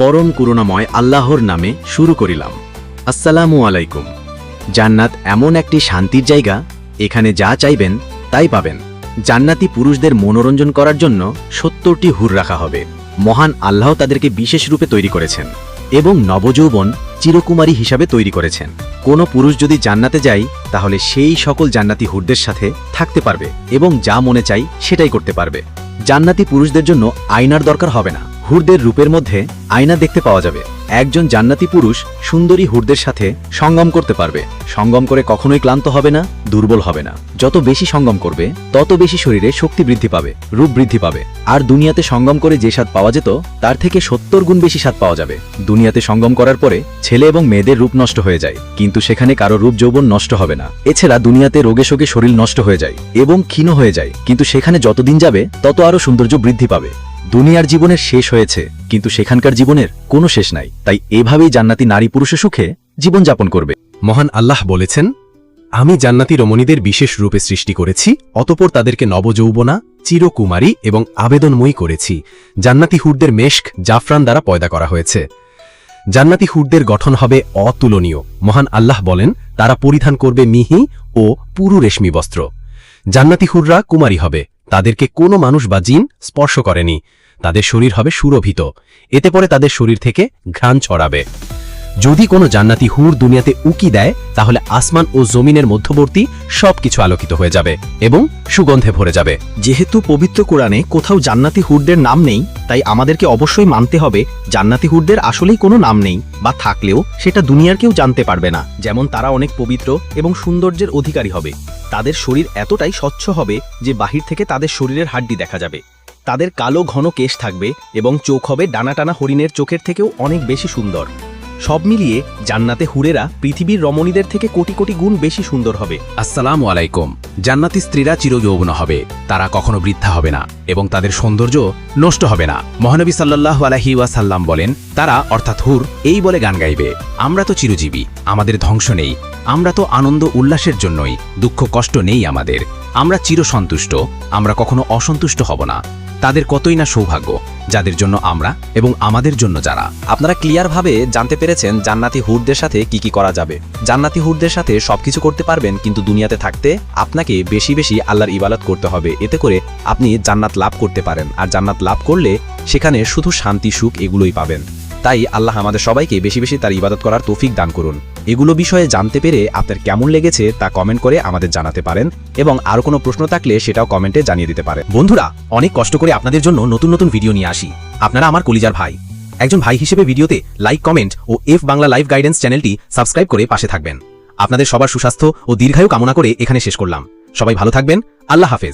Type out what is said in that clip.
পরম করুণাময় আল্লাহর নামে শুরু করিলাম। আসসালামু আলাইকুম। জান্নাত এমন একটি শান্তির জায়গা, এখানে যা চাইবেন তাই পাবেন। জান্নাতি পুরুষদের মনোরঞ্জন করার জন্য সত্তরটি হুর রাখা হবে। মহান আল্লাহ তাদেরকে বিশেষ রূপে তৈরি করেছেন এবং নবযৌবন চিরকুমারী হিসাবে তৈরি করেছেন। কোনো পুরুষ যদি জান্নাতে যায়, তাহলে সেই সকল জান্নাতি হুরদের সাথে থাকতে পারবে এবং যা মনে চাই সেটাই করতে পারবে। জান্নাতি পুরুষদের জন্য আয়নার দরকার হবে না। হুরদের রূপের মধ্যে আয়না দেখতে পাওয়া যাবে। একজন জান্নাতি পুরুষ সুন্দরী হুরদের সাথে সঙ্গম করতে পারবে। সঙ্গম করে কখনোই ক্লান্ত হবে না, দুর্বল হবে না। যত বেশি সঙ্গম করবে, তত বেশি শরীরে শক্তি বৃদ্ধি পাবে, রূপ বৃদ্ধি পাবে। আর দুনিয়াতে সঙ্গম করে যে স্বাদ পাওয়া যেত, তার থেকে সত্তর গুণ বেশি স্বাদ পাওয়া যাবে। দুনিয়াতে সঙ্গম করার পরে ছেলে এবং মেয়েদের রূপ নষ্ট হয়ে যায়, কিন্তু সেখানে কারও রূপ যৌবন নষ্ট হবে না। এছাড়া দুনিয়াতে রোগে শোকে শরীর নষ্ট হয়ে যায় এবং ক্ষীণ হয়ে যায়, কিন্তু সেখানে যতদিন যাবে, তত আরও সৌন্দর্য বৃদ্ধি পাবে। দুনিয়ার জীবনের শেষ হয়েছে, কিন্তু সেখানকার জীবনের কোনো শেষ নাই। তাই এভাবেই জান্নাতি নারী পুরুষে সুখে জীবনযাপন করবে। মহান আল্লাহ বলেছেন, আমি জান্নাতি রমণীদের বিশেষ রূপে সৃষ্টি করেছি, অতপর তাদেরকে নবযৌবনা, চিরকুমারী এবং আবেদনময়ী করেছি। জান্নাতি হুরদের মেশক জাফরান দ্বারা পয়দা করা হয়েছে। জান্নাতি হুরদের গঠন হবে অতুলনীয়। মহান আল্লাহ বলেন, তারা পরিধান করবে মিহি ও পুরু রেশমি বস্ত্র। জান্নাতি হুররা কুমারী হবে। তাদেরকে কোনো মানুষ বা জিন স্পর্শ করেনি। তাদের শরীর হবে সুরভিত। এতে পরে তাদের শরীর থেকে ঘ্রাণ ছড়াবে। যদি কোনো জান্নাতি হুর দুনিয়াতে উকি দেয়, তাহলে আসমান ও জমিনের মধ্যবর্তী সবকিছু আলোকিত হয়ে যাবে এবং সুগন্ধে ভরে যাবে। যেহেতু পবিত্র কোরআনে কোথাও জান্নাতি হুরদের নাম নেই, তাই আমাদেরকে অবশ্যই মানতে হবে, জান্নাতি হুরদের আসলেই কোনো নাম নেই বা থাকলেও সেটা দুনিয়ার কেউ জানতে পারবে না। যেমন তারা অনেক পবিত্র এবং সৌন্দর্যের অধিকারী হবে। তাদের শরীর এতটাই স্বচ্ছ হবে যে বাহির থেকে তাদের শরীরের হাড্ডি দেখা যাবে। তাদের কালো ঘন কেশ থাকবে এবং চোখ হবে ডানা টানা হরিণের চোখের থেকেও অনেক বেশি সুন্দর। সব মিলিয়ে জান্নাতে হুরেরা পৃথিবীর রমণীদের থেকে কোটি কোটি গুণ বেশি সুন্দর হবে। আসসালামু আলাইকুম। জান্নাতি স্ত্রীরা চিরযৌবন হবে। তারা কখনো বৃদ্ধা হবে না এবং তাদের সৌন্দর্য নষ্ট হবে না। মহানবী সাল্লাল্লাহু আলাইহি ওয়াসাল্লাম বলেন, তারা অর্থাৎ হুর এই বলে গান গাইবে, আমরা তো চিরজীবী, আমাদের ধ্বংস নেই, আমরা তো আনন্দ উল্লাসের জন্যই, দুঃখ কষ্ট নেই আমাদের, আমরা চিরসন্তুষ্ট, আমরা কখনো অসন্তুষ্ট হব না। তাদের কতই না সৌভাগ্য, যাদের জন্য আমরা এবং আমাদের জন্য যারা। আপনারা ক্লিয়ারভাবে জানতে পেরেছেন জান্নাতি হুরদের সাথে কি কি করা যাবে। জান্নাতি হুরদের সাথে সবকিছু করতে পারবেন, কিন্তু দুনিয়াতে থাকতে আপনাকে বেশি বেশি আল্লাহর ইবালত করতে হবে। এতে করে আপনি জান্নাত লাভ করতে পারেন। আর জান্নাত লাভ করলে সেখানে শুধু শান্তি, সুখ এগুলোই পাবেন। তাই আল্লাহ আমাদের সবাইকে বেশি বেশি তার ইবাদত করার তৌফিক দান করুন। এগুলো বিষয়ে জানতে পেরে আপনার কেমন লেগেছে তা কমেন্ট করে আমাদের জানাতে পারেন এবং আর কোনো প্রশ্ন থাকলে সেটাও কমেন্টে জানিয়ে দিতে পারেন। বন্ধুরা, অনেক কষ্ট করে আপনাদের জন্য নতুন নতুন ভিডিও নিয়ে আসি। আপনারা আমার কলিজার ভাই। একজন ভাই হিসেবে ভিডিওতে লাইক, কমেন্ট ও এফ বাংলা লাইভ গাইডেন্স চ্যানেলটি সাবস্ক্রাইব করে পাশে থাকবেন। আপনাদের সবার সুস্বাস্থ্য ও দীর্ঘায়ু কামনা করে এখানে শেষ করলাম। সবাই ভালো থাকবেন। আল্লাহ হাফেজ।